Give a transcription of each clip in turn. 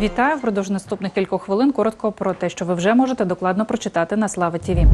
Вітаю впродовж наступних кількох хвилин. Коротко про те, що ви вже можете докладно прочитати на Слава ТІВІ.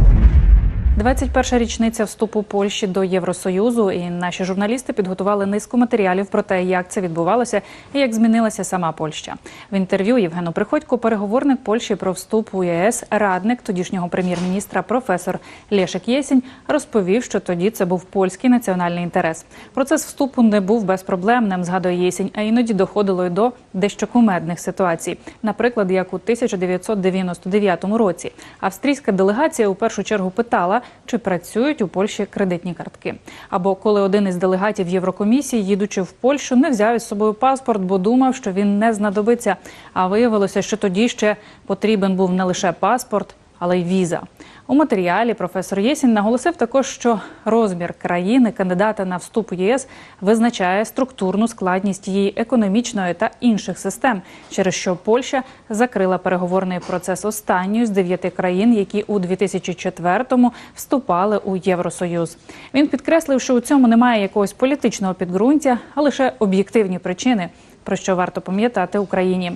21-ша річниця вступу Польщі до Євросоюзу, і наші журналісти підготували низку матеріалів про те, як це відбувалося і як змінилася сама Польща. В інтерв'ю Євгену Приходько, переговорник Польщі про вступ у ЄС, радник тодішнього прем'єр-міністра професор Лєшек Єсінь розповів, що тоді це був польський національний інтерес. Процес вступу не був безпроблемним, згадує Єсінь, а іноді доходило й до дещо кумедних ситуацій. Наприклад, як у 1999 році австрійська делегація у першу чергу питала, чи працюють у Польщі кредитні картки. Або коли один із делегатів Єврокомісії, їдучи в Польщу, не взяв із собою паспорт, бо думав, що він не знадобиться. А виявилося, що тоді ще потрібен був не лише паспорт, але й віза. У матеріалі професор Єсін наголосив також, що розмір країни кандидата на вступ у ЄС визначає структурну складність її економічної та інших систем, через що Польща закрила переговорний процес останньої з дев'яти країн, які у 2004-му вступали у Євросоюз. Він підкреслив, що у цьому немає якогось політичного підґрунтя, а лише об'єктивні причини. Про що варто пам'ятати Україні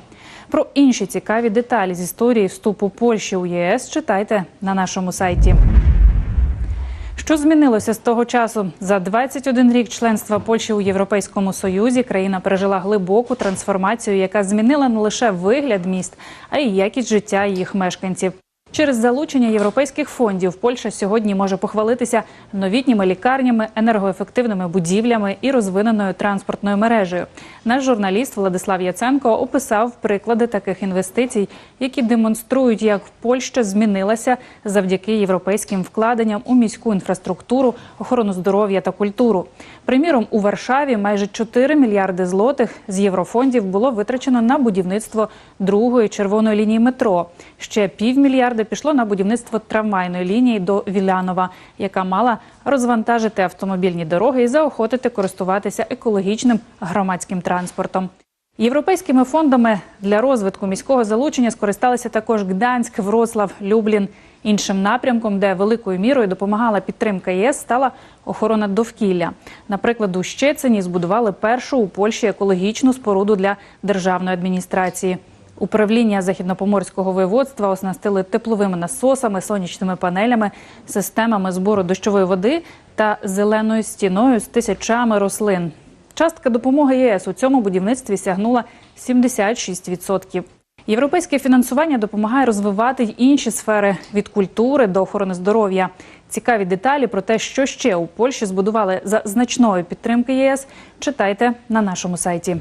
про інші цікаві деталі з історії вступу Польщі у ЄС читайте на нашому сайті. Що змінилося з того часу? За 21 рік членства Польщі у Європейському Союзі країна пережила глибоку трансформацію, яка змінила не лише вигляд міст, а й якість життя їх мешканців. Через залучення європейських фондів Польща сьогодні може похвалитися новітніми лікарнями, енергоефективними будівлями і розвиненою транспортною мережею. Наш журналіст Владислав Яценко описав приклади таких інвестицій, які демонструють, як Польща змінилася завдяки європейським вкладенням у міську інфраструктуру, охорону здоров'я та культуру. Приміром, у Варшаві майже 4 мільярди злотих з єврофондів було витрачено на будівництво другої червоної лінії метро. Ще півмільярда пішло на будівництво трамвайної лінії до Вілянова, яка мала розвантажити автомобільні дороги і заохотити користуватися екологічним громадським транспортом. Європейськими фондами для розвитку міського залучення скористалися також Гданськ, Вроцлав, Люблін. Іншим напрямком, де великою мірою допомагала підтримка ЄС, стала охорона довкілля. Наприклад, у Щецині збудували першу у Польщі екологічну споруду для державної адміністрації. Управління західнопоморського воєводства оснастили тепловими насосами, сонячними панелями, системами збору дощової води та зеленою стіною з тисячами рослин. Частка допомоги ЄС у цьому будівництві сягнула 76%. Європейське фінансування допомагає розвивати й інші сфери від культури до охорони здоров'я. Цікаві деталі про те, що ще у Польщі збудували за значної підтримки ЄС. Читайте на нашому сайті.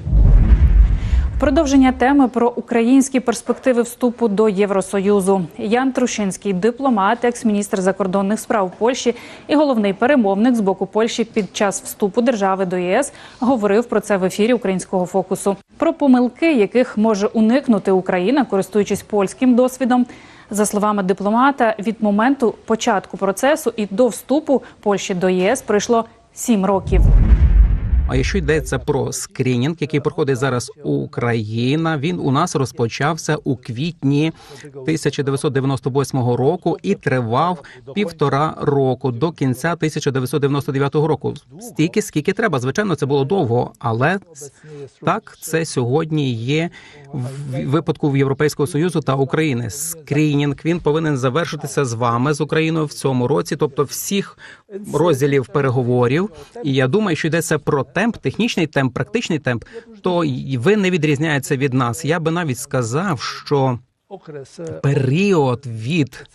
Продовження теми про українські перспективи вступу до Євросоюзу. Ян Трушинський, дипломат, екс-міністр закордонних справ Польщі і головний перемовник з боку Польщі під час вступу держави до ЄС, говорив про це в ефірі українського фокусу. Про помилки, яких може уникнути Україна, користуючись польським досвідом. За словами дипломата, від моменту початку процесу і до вступу Польщі до ЄС пройшло сім років. А якщо йдеться про скринінг, який проходить зараз Україна, він у нас розпочався у квітні 1998 року і тривав півтора року до кінця 1999 року. Стільки скільки треба. Звичайно, це було довго, але так це сьогодні є в випадку в Європейського союзу та України. Скринінг він повинен завершитися з вами з Україною в цьому році, тобто всіх розділів переговорів. І я думаю, що йдеться про темп, технічний темп, практичний темп, то ви не відрізняється від нас. Я би навіть сказав, що період від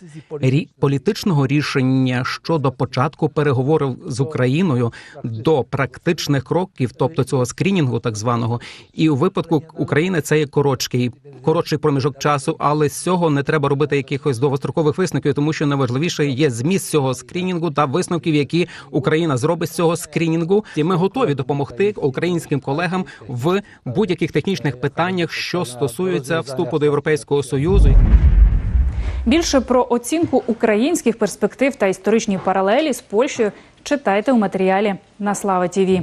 політичного рішення щодо початку переговорів з Україною до практичних кроків, тобто цього скрінінгу, так званого, і у випадку України це є коротший, коротший проміжок часу, але з цього не треба робити якихось довгострокових висновків, тому що найважливіше є зміст цього скрінінгу та висновків, які Україна зробить з цього скрінінгу. І ми готові допомогти українським колегам в будь-яких технічних питаннях, що стосуються вступу до Європейського союзу. Більше про оцінку українських перспектив та історичні паралелі з Польщею читайте у матеріалі на Слава ТІВІ.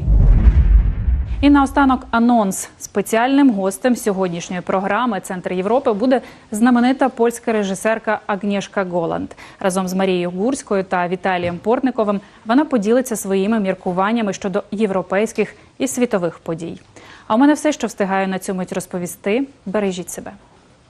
І наостанок анонс спеціальним гостем сьогоднішньої програми Центр Європи буде знаменита польська режисерка Агнєшка Голанд. Разом з Марією Гурською та Віталієм Портниковим вона поділиться своїми міркуваннями щодо європейських і світових подій. А у мене все, що встигаю на цю мить розповісти. Бережіть себе.